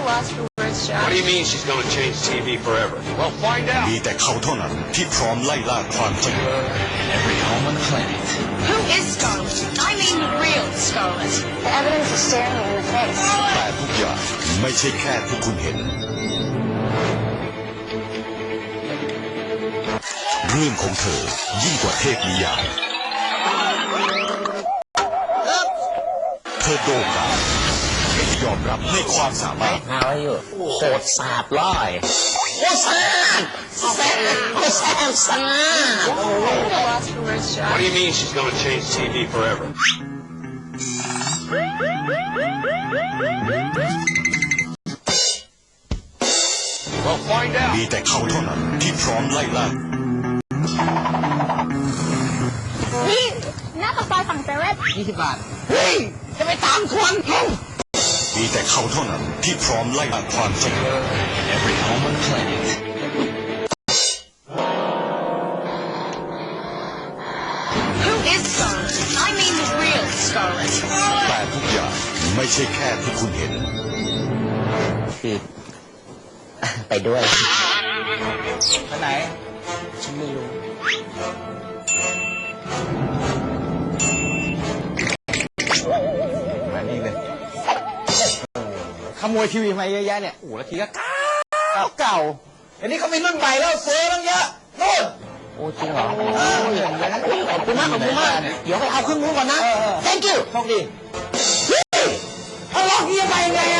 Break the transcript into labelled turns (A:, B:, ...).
A: at loss for words, Josh.
B: What do you mean she's going to change TV forever? Well, find out.
C: มีแต่เขาเท่านั้นที่พร้อมไล่ล่าความจริง
D: Every home on the planet.
A: Who is Scarlet? I mean the real Scarlet.
E: The evidence is staring me in the face.
C: แต่ทุกอย่างไม่ใช่แค่ที่คุณเห็น เรื่องของเธอยิ่งกว่าเทพนิยายเธอโด่งดังเป็น ยอมรับในความสามารถ
D: How are you โคตรสาบร้อยโอ้แซ่บแซ่บโอ้แซ่บแซ่บ
A: I'm at a loss for words,
B: What
A: Josh.
B: do you mean she's going to change TV forever? Well, find out.
C: มีแต่เขาเท่านั้นที่พร้อมไล่ล่า
E: นี่หน้าปากซอยฝั่งเซเว่น
D: ยี่สิบบาท เฮ้ย จะไปตามทวนเขา
C: มี แต่เขาเท่านั้นที่พร้อมไล่ล่าความจริง
D: Every home on the planet.
A: Who is Scarlet? I mean the real Scarlet.
C: แต่ทุกอย่างไม่ใช่แค่ที่คุณเห็น
D: คือไปด้วยไปไหน ฉันไม่รู้ ขโมยทีวีมาเยอะแยะเนี่ยโอ้โหแล้วทีก็เก่าเก่าเดี๋ยวนี้เขามีรุ่นใหม่แล้วเฟ้อตั้งเยอะนู่นโอ้จริงเหรอขอบคุณมากขอบคุณมากเดี๋ยวไปเอาเครื่องนู้นก่อนนะ thank you โชคดีเฮ้ยเอาล็อกนี้จะไปยังไงอะ